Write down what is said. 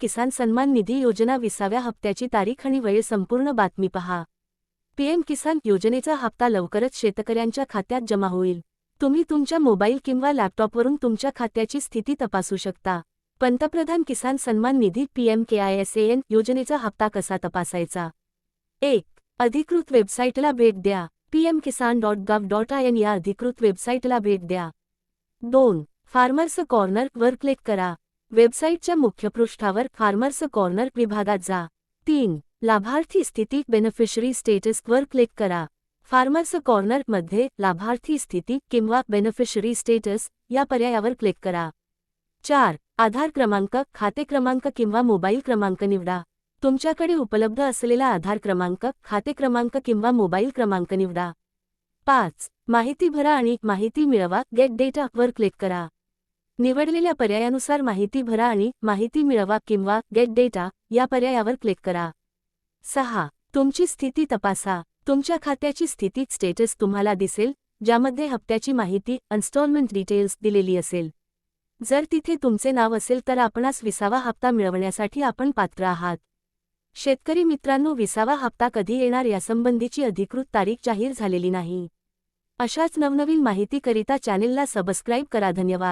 किसान सन्मान निधी योजना विसाव्या हप्त्याची तारीख आणि वेळ संपूर्ण बातमी पहा. पीएम किसान योजनेचा हप्ता लवकरच शेतकऱ्यांच्या खात्यात जमा होईल. तुम्ही तुमच्या मोबाईल किंवा लॅपटॉपवरून तुमच्या खात्याची स्थिती तपासू शकता. पंतप्रधान किसान सन्मान निधी पीएम केआयएसएन योजनेचा हप्ता कसा तपासायचा? एक अधिकृत वेबसाईटला भेट द्या. PM Kisan dot gov dot I N या अधिकृत वेबसाईटला भेट द्या. दोन फार्मर्स कॉर्नर वर क्लिक करा. वेबसाईटच्या मुख्य पृष्ठावर फार्मर्स कॉर्नर विभागात जा. तीन. लाभार्थी स्थिती बेनिफिशरी स्टेटसवर क्लिक करा. फार्मर्स कॉर्नरमध्ये लाभार्थी स्थिती किंवा बेनिफिशरी स्टेटस या पर्यायावर क्लिक करा. चार. आधार क्रमांक खाते क्रमांक किंवा मोबाईल क्रमांक निवडा. तुमच्याकडे उपलब्ध असलेला आधार क्रमांक खाते क्रमांक किंवा मोबाईल क्रमांक निवडा. पाच. माहिती भरा आणि माहिती मिळवा गेट डेटा वर क्लिक करा. निवडलेल्या पर्यायानुसार माहिती भरा आणि माहिती मिळवा किंवा गेट डेटा या पर्यायावर क्लिक करा. सहा. तुमची स्थिती तपासा. तुमच्या खात्याची स्थिती स्टेटस तुम्हाला दिसेल ज्यामध्ये हप्त्याची माहिती इन्स्टॉलमेंट डिटेल्स दिलेली असेल. जर तिथे तुमचे नाव असेल तर आपणास विसावा हप्ता मिळवण्यासाठी आपण पात्र आहात. शेतकरी मित्रांनो विसावा हप्ता कधी येणार यासंबंधीची अधिकृत तारीख जाहीर झालेली नाही. अशाच नवनवीन माहितीकरिता चॅनेलला सबस्क्राईब करा. धन्यवाद.